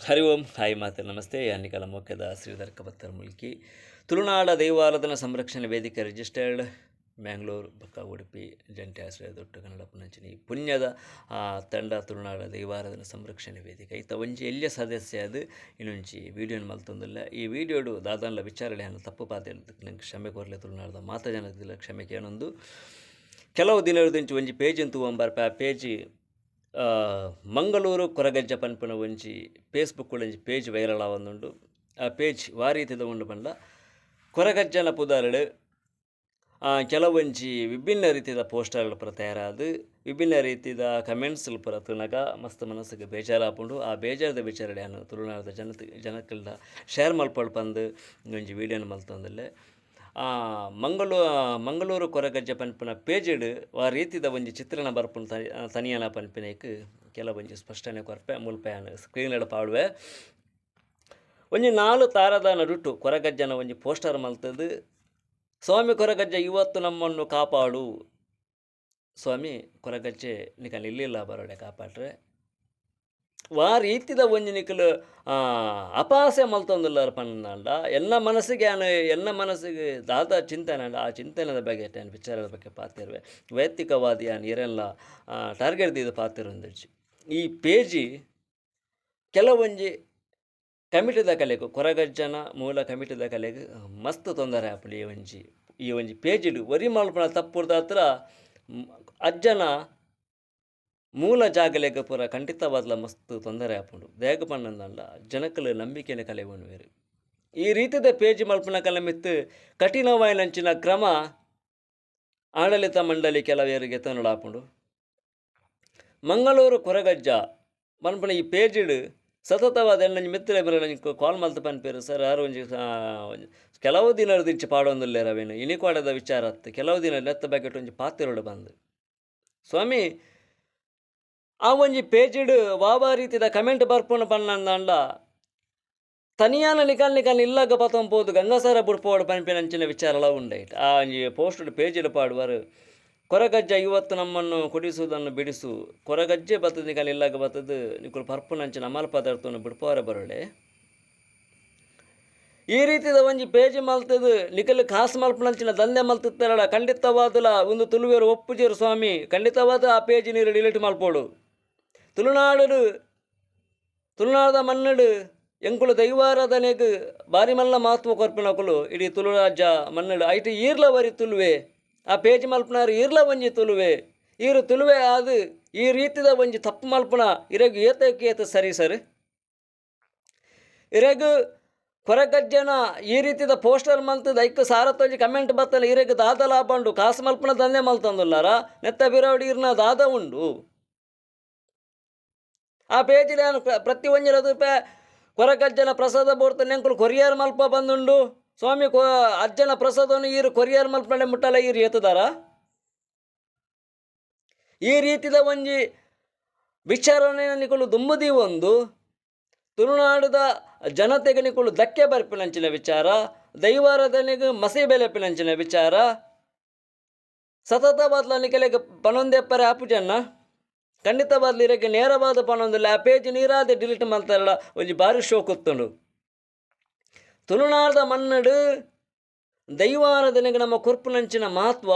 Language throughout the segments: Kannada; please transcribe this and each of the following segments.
ಹರಿ ಓಂ ಹಾಯ್ ಮಾತೆ ನಮಸ್ತೆ. ಯಾನಿಕಲ ಮುಖ್ಯದ ಶ್ರೀಧರ್ ಕಬತ್ತರ್ ಮುಲ್ಕಿ. ತುಳುನಾಡ ದೈವಾರಾಧನಾ ಸಂರಕ್ಷಣೆ ವೇದಿಕೆ ರಿಜಿಸ್ಟರ್ಡ್ ಮ್ಯಾಂಗ್ಳೂರು ಬಕ್ಕ ಉಡುಪಿ ಜಂಟಿ ಆಶ್ರಯ ದೊಡ್ಡ ಕನ್ನಡ ಪುನಂಚಿನಿ ಪುಣ್ಯದ ಆ, ತಂಡ ತುಳುನಾಡ ದೈವಾರಾಧನಾ ಸಂರಕ್ಷಣೆ ವೇದಿಕೆ. ಐತ ಒಂಜಿ ಎಲ್ಲಿಯ ಸದಸ್ಯ ಅದು. ಇನ್ನೊಂಜಿ ವೀಡಿಯೋನ ಮಲ್ತೊಂದಿಲ್ಲ ಈ ವಿಡಿಯೋಡು ದಾದಾನ್ಲ ವಿಚಾರಣೆ ಹಣ್ಣು ತಪ್ಪು ಪಾತೆ ನಂಗೆ ಕ್ಷಮೆ ಕೋರ್ಲೆ ತುಳುನಾಡದ ಮಾತ ಜನದಿಲ್ಲ ಕ್ಷಮೆ ಕೇಳೊಂದು ಕೆಲವು ದಿನದಿಂದ ಒಂಜಿ ಪೇಜ್ ಅಂತೂ ಬರ್ಪ ಆ ಪೇಜ್ ಮಂಗಳೂರು ಕೊರಗಜ್ಜ ಪನ್ಪುನ ಒಂಜಿ ಫೇಸ್ಬುಕ್ ಒಂಜಿ ಪೇಜ್ ವೈರಲ್ ಆವೊಂದುಂಡು. ಆ ಪೇಜ್ ವಾರೀತಿದ ಉಂಡು ಪಂಡ ಕೊರಗಜ್ಜನ ಪುದಾರಡು ಕೆಲವೊಂಜಿ ವಿಭಿನ್ನ ರೀತಿಯ ಪೋಸ್ಟರ್ಗಳು ಪೂರ ತಯಾರಾದು, ವಿಭಿನ್ನ ರೀತಿಯ ಕಮೆಂಟ್ಸ್ ಪೂರ ತುನಗ ಮಸ್ತ್ ಮನಸ್ಸಿಗೆ ಬೇಜಾರಾಪುಂಡು. ಆ ಬೇಜಾರದ ವಿಚಾರಣೆಯನ್ನು ತುಳುನಾಡದ ಜನತೆ ಜನಕ್ಕೆಲ್ಲ ಶೇರ್ ಮಲ್ಪೊಳ್ ಪಂದು, ಒಂಜಿ ವೀಡಿಯೋನ ಮಲ್ತೊಂದಿಲ್ಲೆ. ಮಂಗಳೂ, ಮಂಗಳೂರು ಕೊರಗಜ್ಜ ಪನ್ಪುನ ಪೇಜಡ್ ಆ ರೀತಿದ ಒಂಜಿ ಚಿತ್ರಣ ಬರ್ಪುನ ತನಿ ತನಿಯನ ಕೆಲ ಕೆಲವೊಂಜಿ ಸ್ಪಷ್ಟನೆ ಕೊರ್ಪೆ ಸ್ಕ್ರೀನ್ ಪಾಡುವೆ. ಒಂಜಿ ನಾಲು ತಾರದ ನಡುಟು ಕೊರಗಜ್ಜನ ಒಂಜಿ ಪೋಸ್ಟರ್ ಮಲ್ತದು, ಸ್ವಾಮಿ ಕೊರಗಜ್ಜ, ಇವತ್ತು ನಮ್ಮನ್ನು ಕಾಪಾಡು. ಸ್ವಾಮಿ ಕೊರಗಜ್ಜೆ ನಿಕಲ್ಲಿ ಇಲ್ಲಿಲ್ಲ ಬರೋಡೆ ಕಾಪಾಡ್ರೆ ಒಂಜಿ ನಿಕಲು ಅಪಾಸೆ ಮಲ್ತೊಂದುಲ್ಲಾರ ಪಂಡ ಎಲ್ಲ ಮನಸ್ಸಿಗೆ ಆನ ಎಲ್ಲ ಮನಸ್ಸಿಗೆ ದಾದ ಚಿಂತನೆ ಆ ಚಿಂತನೆದ ಬಗ್ಗೆ ಟೆನ್ ವಿಚಾರದ ಬಗ್ಗೆ ಪಾತಿರುವೆ? ವೈಯಕ್ತಿಕವಾದಿ ಆನ್ ಇರೆಲ್ಲ ಟಾರ್ಗೆಟ್ ದಿ ಪಾತಿರೊಂದಿಡ್ಜಿ ಈ ಪೇಜಿ ಕೆಲವೊಂಜಿ ಕಮಿಟಿದ ಕಲೆಗು, ಕೊರಗಜ್ಜನ ಮೂಲ ಕಮಿಟಿದ ಕಲೆಗೆ ಮಸ್ತ್ ತೊಂದರೆ ಆಪುಂಡು ಈ ಒಂಜಿ ಈ ಒಂಜಿ ಪೇಜಿಡು. ವರಿ ಮಲ್ಪನ ತಪ್ಪುರ್ದ ಹತ್ರ ಅಜ್ಜನ ಮೂಲ ಪೂರ ಖಂಡಿತವಾದ್ಲ ಮಸ್ತ್ ತೊಂದರೆ ಆಪುಂಡು ದೇಗ ಪನ್ನಂದಂಡ ಜನಕಲು ನಂಬಿಕೆನೆ ಕಲೆಗೊಂಡು ಬೇರೆ. ಈ ರೀತಿದ ಪೇಜ್ ಮಲ್ಪನ ಕಲೆ ಮಿತ್ತು ಕಠಿಣವಾಯಿನಂಚಿನ ಕ್ರಮ ಆಡಳಿತ ಮಂಡಳಿ ಕೆಲವೇರಿಗೆ ತನ್ನಡಾಪುಂಡು ಮಂಗಳೂರು ಕೊರಗಜ್ಜ ಮನ್ಪನ ಈ ಪೇಜಿಡು ಸತತವಾದ ಎಣ್ಣೆ ಮಿತ್ರ ಕಾಲ್ ಮಲ್ತ ಪನ್ಪೇರು ಸರ್, ಯಾರು ಒಂಜಿ ಕೆಲವು ದಿನ ದಿಂಚಿ ಪಾಡೊಂದುಲ್ಲೆ ರವೇನು. ಇನಿಕ್ವಾಡದ ವಿಚಾರ ಹತ್ತು ಕೆಲವು ದಿನ ನೆತ್ತ ಬ್ಯಾಕೆಟ್ ಒಂಜಿ ಪಾತಿರೋಡು ಬಂದು. ಸ್ವಾಮಿ ಆ ಒಂಜಿ ಪೇಜಿಡ್ ರೀತಿದ ಕಮೆಂಟ್ ಬರ್ಪುನ ಪನ್ನಂದಾಂಡ ತನಿಯಾನ ನಿಕಲ್ ನಿಕಲ್ ಇಲ್ಲಾಗ ಪತಂಪೋದು ಗಂಗಸಾರ ಅಂಚಿನ ವಿಚಾರ ಎಲ್ಲ ಉಂಡೈಟ್ ಆ ಒಂಜಿ ಪೋಸ್ಟ್ ಪೇಜಿಡು ಪಾಡುವರು, ಕೊರಗಜ್ಜ ಇವತ್ತು ನಮ್ಮನ್ನು ಕುಡಿಸುವುದನ್ನು ಬಿಡಿಸು, ಕೊರಗಜ್ಜೆ ಬತ್ತದ ನಿಕಲ್ ಇಲ್ಲಾಗ ಬತ್ತದ ನಿಕುಲು ಪರ್ಪುನಂಚಿನ ಅಮಲ ಪದಾರ್ಥವನ್ನು ಬಿಡ್ಪೋರೆ ಬರೋಳೆ. ಈ ರೀತಿದ ಒಂಜಿ ಪೇಜ್ ಮಲ್ತದು ನಿಕಲ್ ಕಾಸು ಮಲ್ಪನಂಚಿನ ದಂಧೆ ಮಲ್ತಿತ್ತಾರಡ ಖಂಡಿತವಾದಲ ಒಂದು ತುಳುವೇರು ಒಪ್ಪುಜೇರು ಸ್ವಾಮಿ ಖಂಡಿತವಾದ ಆ ಪೇಜ್ ನೀರು ಡಿಲೀಟ್ ಮಲ್ಪೋಡು. ತುಳುನಾಡು ತುಳುನಾಡದ ಮನ್ನಡು ಎಂಕುಲು ದೈವಾರಾಧನೆಗ್ ಬಾರಿ ಮಲ್ಲ ಮಹತ್ವ ಕೊರ್ಪಿನಕುಲು ಇಡೀ ತುಳುರಾಜ್ಯ ಮನ್ನಡು. ಐಟಿ ಈರ್ಲ ವರಿ ತುಲುವೆ, ಆ ಪೇಜ್ ಮಲ್ಪನಾರು ಈರ್ಲ ಒಂಜಿ ತುಲುವೆ. ಈರು ತುಲುವೆ ಆದು ಈ ರೀತಿದ ಒಂಜಿ ತಪ್ಪು ಮಲ್ಪನ ಇರಗು ಏತಕ್ಕೆ ಏತ ಸರಿ ಸರ್? ಇರಗು ಕೊರಗಜ್ಜನ ಈ ರೀತಿದ ಪೋಸ್ಟರ್ ಮಲ್ತದ ಐಕ್ ಸಾರತ್ತೊಂಜಿ ಕಮೆಂಟ್ ಬತ್ತಲ್ಲ ಈರಗ ದಾದ ಲಾಭ ಉಂಡು. ಕಾಸು ಮಲ್ಪನ ದಂಧೆ ಮಲ್ತಂದುಲ್ಲಾರ. ನೆತ್ತ ಬಿರವಡಿ ಇರ್ನ ದಾದ ಉಂಡು. ಆ ಪೇಜಿಲ ಪ್ರತಿ ಒಂಜಿ ರೂಪಾಯಿ ಕೊರಗಜ್ಜನ ಪ್ರಸಾದ ಬೋರ್ತ ನೆಂಕುಲು ಕೊರಿಯರ್ ಮಲ್ಪ ಬಂದುಂಡು. ಸ್ವಾಮಿ ಕೊ ಅಜ್ಜನ ಪ್ರಸಾದವನ್ನು ಈರು ಕೊರಿಯರ್ ಮಲ್ಪನೆ ಮುಟ್ಟಲ ಈರು ಎತ್ತದಾರ ಈ ರೀತಿದ ಒಂಜಿ ವಿಚಾರಣೆ ನಿಕುಲು ದುಂಬುದಿ ಒಂದು. ತುಳುನಾಡದ ಜನತೆಗೆ ನಿಕುಲು ಧಕ್ಕೆ ಬರ್ಪಿನಂಚಿನ ವಿಚಾರ. ದೈವಾರಾಧನೆಗೆ ಮಸಿ ಬೆಲೆಪಿನಂಚಿನ ವಿಚಾರ. ಸತತವಾದ ನಿಕಲೆಗೆ ಪನೊಂದೆಪ್ಪರೆ ಆಪುಜನ್ನ. ಖಂಡಿತವಾದ್ಲಿ ಇರಕ್ಕೆ ನೇರವಾದ ಪನೊಂದಿಲ್ಲ ಆ ಪೇಜ್ ನೀರಾದೆ ಡಿಲೀಟ್ ಮಾಡ್ತಾರಲ್ಲ ಒಂಜಿ ಬಾರಿ ಶೋಕ್ ಕೊತ್ತುಂಡು. ತುಳುನಾಡದ ಮನ್ನಡು ದೈವಾರಾಧನೆಗೆ ನಮ್ಮ ಕುರ್ಪುನಂಚಿನ ಮಹತ್ವ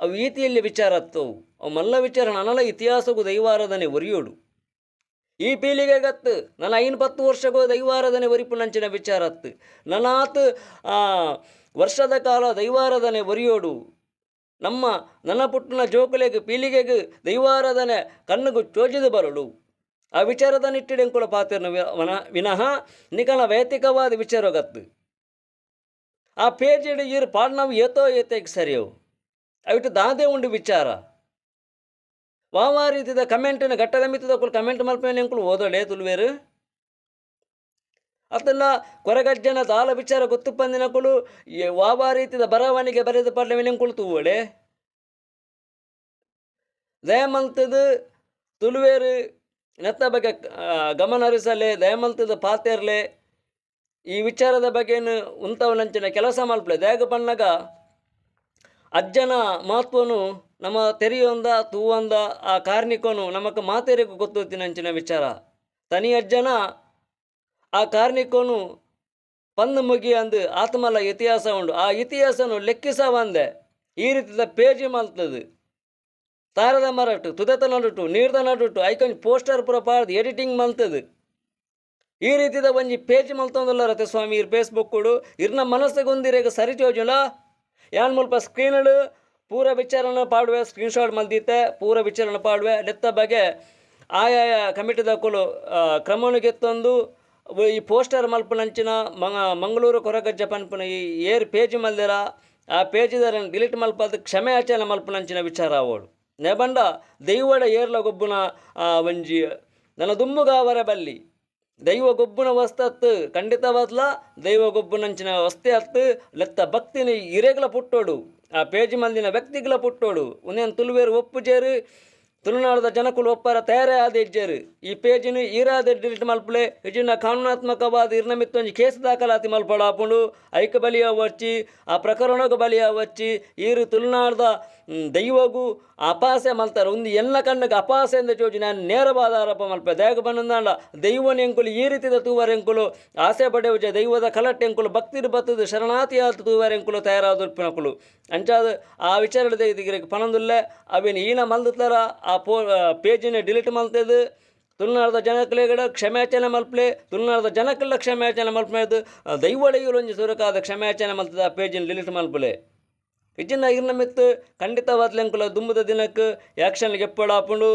ಅವು ಈತಿಯಲ್ಲಿ ವಿಚಾರ ಅತ್ತವು. ಅವು ಮಲ್ಲ ವಿಚಾರ ನನಲ ಇತಿಹಾಸಗೂ ದೈವಾರಾಧನೆ ಒರಿಯೋಡು. ಈ ಪೀಳಿಗೆ ಗತ್ತು ನನ್ನ ಐನ್ ಪತ್ತು ವರ್ಷಗೂ ದೈವಾರಾಧನೆ ಒರಿಪುನಂಚಿನ ವಿಚಾರ ಅತ್ತು. ನನ್ನ ಆ, ವರ್ಷದ ಕಾಲ ದೈವಾರಾಧನೆ ಒರಿಯೋಡು. ನಮ್ಮ ನನ್ನ ಪುಟ್ಟನ ಜೋಕುಲೆಗೆ, ಪೀಳಿಗೆಗೆ ದೈವಾರಾಧನೆ ಕಣ್ಣುಗು ಚೋಜಿದು ಬರಲು. ಆ ವಿಚಾರದ ನಿಟ್ಟಿಡೆಂಕುಳ ಪಾತ್ರನ ವನ, ವಿನಃ ನಿಕಲ ವೈಯಕ್ತಿಕವಾದ ವಿಚಾರ ಗತ್ತು. ಆ ಪೇಜ್ ಇಡೀ ಈರು ಪಾಡ್ನವು ಏತೋ ಏತಕ್ಕೆ ಸರಿಯವು ಅವಿಟ್ಟು ದಾದೆ ಉಂಡು ವಿಚಾರ. ವಾವ ರೀತಿದ ಕಮೆಂಟಿನ ಗಟ್ಟದ ಮಿತ್ತದ ಕಮೆಂಟ್ ಮಲ್ಪೇನೆ ಎಂಕುಲು ತುಲ್ವೇರು. ಅದನ್ನು ಕೊರಗಜ್ಜನ ದಾಲ ವಿಚಾರ ಗೊತ್ತು ಪಂದಿನ ಕುಲು ವಾವ ರೀತಿದ ಬರವಣಿಗೆ ಬರೆದ ಪಡ್ಲವೇನೆ ತೂವಡೆ ದಯಮಲ್ತದು ತುಳುವೇರು ನೆತ್ತ ಬಗ್ಗೆ ಗಮನ ಹರಿಸಲೆ ದಯಮಲ್ತದ ಪಾತೆರ್ಲೆ ಈ ವಿಚಾರದ ಬಗ್ಗೆನು ಉಂತವನಂಚಿನ ಕೆಲಸ ಮಲ್ಪಲೆ ದಯಗ ಬಣ್ಣಗ ಅಜ್ಜನ ಮಹತ್ವನು ನಮ್ಮ ತೆರೆಯೊಂದ, ತೂವಂದ, ಆ ಕಾರ್ಣಿಕನು ನಮಕ್ ಮಾತೆರೆಗೂ ನಂಚಿನ ವಿಚಾರ. ತನಿ ಅಜ್ಜನ ಆ ಕಾರ್ಣಿಕನು ಪಂದ ಮುಗಿ ಅಂದು ಆತ್ಮಲ ಇತಿಹಾಸ ಉಂಡು. ಆ ಇತಿಹಾಸನು ಲೆಕ್ಕಿಸ ಬಂದೆ ಈ ರೀತಿಯ ಪೇಜಿ ಮಲ್ತದು. ತಾರದ ಮರಟು ತುದತ ನಡುಟು ನೀರ್ದ ನಡುಟು ಐಕೊಂಜಿ ಪೋಸ್ಟರ್ ಪೂರ ಪಾಡ್ದು ಎಡಿಟಿಂಗ್ ಮಲ್ತದು. ಈ ರೀತಿದ ಒಂಜಿ ಪೇಜ್ ಮಲ್ತೊಂದಲ್ಲ ರತೆ ಸ್ವಾಮಿ ಇರ್ ಫೇಸ್ಬುಕ್ ಇರ್ನ ಮನಸ್ಸಿಗೊಂದಿರೇಗ ಸರಿ ಚೋಜುಲ ಯಾನ್ ಮುಲ್ಪ ಸ್ಕ್ರೀನಡು ಪೂರ ವಿಚಾರಣ ಪಾಡುವೆ ಸ್ಕ್ರೀನ್ಶಾಟ್ ಮಲ್ದಿತ್ತೆ, ಪೂರ ವಿಚಾರನ ಪಾಡುವೆ, ನೆತ್ತ ಬಗೆ ಆಯಾಯ ಕಮಿಟಿದಕ್ಕಲು ಕ್ರಮವನ್ನು ಗೆತ್ತೊಂದು ಈ ಪೋಸ್ಟರ್ ಮಲ್ಪನಂಚಿನ ಮಂಗ, ಮಂಗಳೂರು ಕೊರಗಜ್ಜ ಪನ್ಪನ ಈ ಏರ್ ಪೇಜ್ ಮಲ್ದಿರ? ಆ ಪೇಜಿದರ ಡಿಲೀಟ್ ಮಲ್ಪದ ಕ್ಷಮೆ ಆಚರಣೆ ಮಲ್ಪನಂಚಿನ ವಿಚಾರ ಅವಳು ನೆಬಂಡ ದೈವಡ ಏರ್ಲ ಗೊಬ್ಬುನ ಒಂಜಿ ನನ್ನ ದುಮ್ಮುಗಾವರ ಬಲ್ಲಿ. ದೈವ ಗೊಬ್ಬುನ ವಸ್ತತ್ತು ಖಂಡಿತವಾದ್ಲ ದೈವ ಗೊಬ್ಬುನಂಚಿನ ವಸ್ತೆ ಅತ್ತು, ಲೆತ್ತ ಭಕ್ತಿನ ಇರೆಗ್ಲ ಪುಟ್ಟೋಡು, ಆ ಪೇಜ್ ಮಂದಿನ ವ್ಯಕ್ತಿಗಳ ಪುಟ್ಟೋಡು ಉನೇನು ತುಳುವೇರು ಒಪ್ಪುಜೇರು ತುಳುನಾಡದ ಜನಕುಲೊಪ್ಪರ ತಯಾರೇ ಆದ ಹೆಜ್ಜೆರು. ಈ ಪೇಜಿನ ಈರಾದ ಡಿಲೀಟ್ ಮಲ್ಪಲೆ ಹಿಜಿನ ಕಾನೂನಾತ್ಮಕವಾದ ಇರ್ನ ಮಿತ್ತೊಂಜಿ ಕೇಸ್ ದಾಖಲಾತಿ ಮಲ್ಪಡಾಪುಂಡು ಐಕ ಬಲಿಯ ವಚ್ಚಿ ಆ ಪ್ರಕರಣಗ ಬಲಿಯ ವಚ್ಚಿ ಈರು ತುಳುನಾಡದ ದೈವಗು ಅಪಾಸೆ ಮಲ್ತಾರೆ. ಒಂದು ಎಲ್ಲ ಕಣ್ಣಗೆ ಅಪಾಸೆ ಎಂದ ಚೋಜಿ ನಾನು ನೇರವಾದ ಆರೋಪ ಮಲ್ಪ ದೇಗ ಬಂದಂದಾಂಡ ದೈವನ ಎಂಕುಲು ಈ ರೀತಿದ ತೂವಾರ ಎಂಕುಲು ಆಸೆ ಪಡೆಯುವ ದೈವದ ಕಲಟ್ಟೆ ಎಂಕುಲು ಭಕ್ತಿರು ಶರಣಾತಿ ಶರಣಾತಿಯಾದ ತೂವಾರ ಎಂಕುಲು ತಯಾರಾದ ಅಂಚಾದ ಆ ವಿಚಾರದ ಇದಿಗೆ ಪಣಂದುಲ್ಲೆ ಅವೇನು ಈನ ಮಲ್ದುತ್ತಾರ ಆ ಪೋ ಪೇಜಿನ ಡಿಲೀಟ್ ಮಲ್ತದು ತುಳುನಾಡದ ಜನಕಲೆಗಡ ಕ್ಷಮಾಚನೆ ಮಲ್ಪಲೆ, ತುಳುನಾಡದ ಜನಕ್ಕೆಲ್ಲ ಕ್ಷಮಾಚನೆ ಮಲ್ಪದು ದೈವಡೆಯುಲು ಒಂಜಿ ಸುರಕಾದ ಕ್ಷಮಾಚನೆ ಮಲ್ತದ ಆ ಪೇಜಿನ ಡಿಲೀಟ್ ಮಲ್ಪಲೆ. ಇಜ್ಜಿನ ಇರ್ನ ಖಂಡಿತವಾದ ಖಂಡಿತವಾದ್ಲೆಂಕುಲ ದುಂಬದ ದಿನಕ್ಕೆ ಆ್ಯಕ್ಷನ್ಗೆ ಎಪ್ಪಡಾಪುಂಡು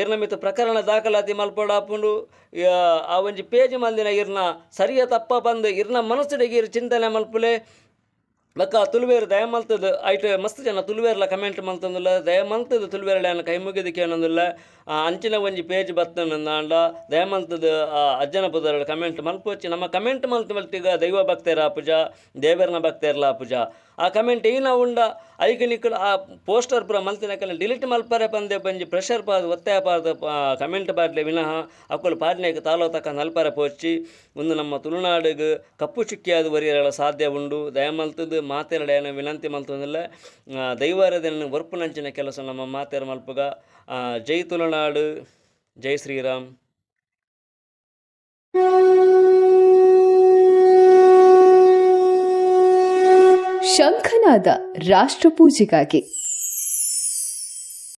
ಇರ್ನ ಮಿತ್ತು ಪ್ರಕರಣ ದಾಖಲಾತಿ ಮಲ್ಪಡಾಪುಂಡು ಆ ಒಂಜಿ ಪೇಜ್ ಮಂದಿನ ಇರ್ನ ಸರಿಯ ತಪ್ಪ ಬಂದು ಇರ್ನ ಮನಸ್ಸಿಗೆ ಚಿಂತನೆ ಮಲ್ಪಲೆ ಬಕ್ಕ ತುಳುವೇರು ದಯ ಮಲ್ತದ ಐಟ್ ಮಸ್ತ್ ಜನ ತುಳುವೇರ್ಲ ಕಮೆಂಟ್ ಮಲ್ತಂದಿಲ್ಲ, ದಯ ಮಲ್ತದ ಏನು ಕೈ ಮುಗಿದಕ್ಕೆ ಏನಂದಿಲ್ಲ ಅಂಚಿನ ಒಂಜಿ ಪೇಜ್ ಬತ್ತನಂದಾಂಡ ದಯ ಮಲ್ತದ ಅಜ್ಜನ ಪದರ ಕಮೆಂಟ್ ಮಲ್ಪೋಚಿ ನಮ್ಮ ಕಮೆಂಟ್ ಮಲ್ತು ಮಲ್ತೀಗ ದೈವ ಭಕ್ತೇರ ಪೂಜಾ ದೇವರನ್ನ ಭಕ್ತೇರ್ಲ ಆಪುಜ ಆ ಕಮೆಂಟ್ ಏನ ಉಂಡ? ಐಕನಿಕ್ಕಲು ಆ ಪೋಸ್ಟರ್ ಪುರ ಮಲ್ತಿನಕಲೆ ಡಿಲೀಟ್ ಮಲ್ಪರೆ ಪಂದೆ ಪಂಜಿ ಪ್ರೆಷರ್ ಪಾದ, ಒತ್ತಾಯ ಪಾದ ಕಮೆಂಟ್ ಪಾಡ್ಲೆ ವಿನಃ ಅಕ್ಕಲು ಪಾಡ್ನೆಗೆ ತಾಲೋ ತಕ್ಕ ನಲ್ಪರೆ ಪೋಚಿ ಒಂದು ನಮ್ಮ ತುಳುನಾಡಿಗೆ ಕಪ್ಪು ಚುಕ್ಕಿಯಾದ ವರಿಯರಳ ಸಾಧ್ಯ ಉಂಡು. ದಯ ಮಲ್ತದು ಮಾತೆರಡೇನ ವಿನಂತಿ ಮಲ್ತಂದಿಲ್ಲ. ವರ್ಪು ನಂಚಿನ ಕೆಲಸ ನಮ್ಮ ಮಾತೆರ ಮಲ್ಪಗ. ಜೈ ತುಳುನಾಡು, ಜೈ ಶ್ರೀರಾಮ್. ಶಂಖನಾದ ರಾಷ್ಟ್ರಪೂಜೆಗಾಗಿ.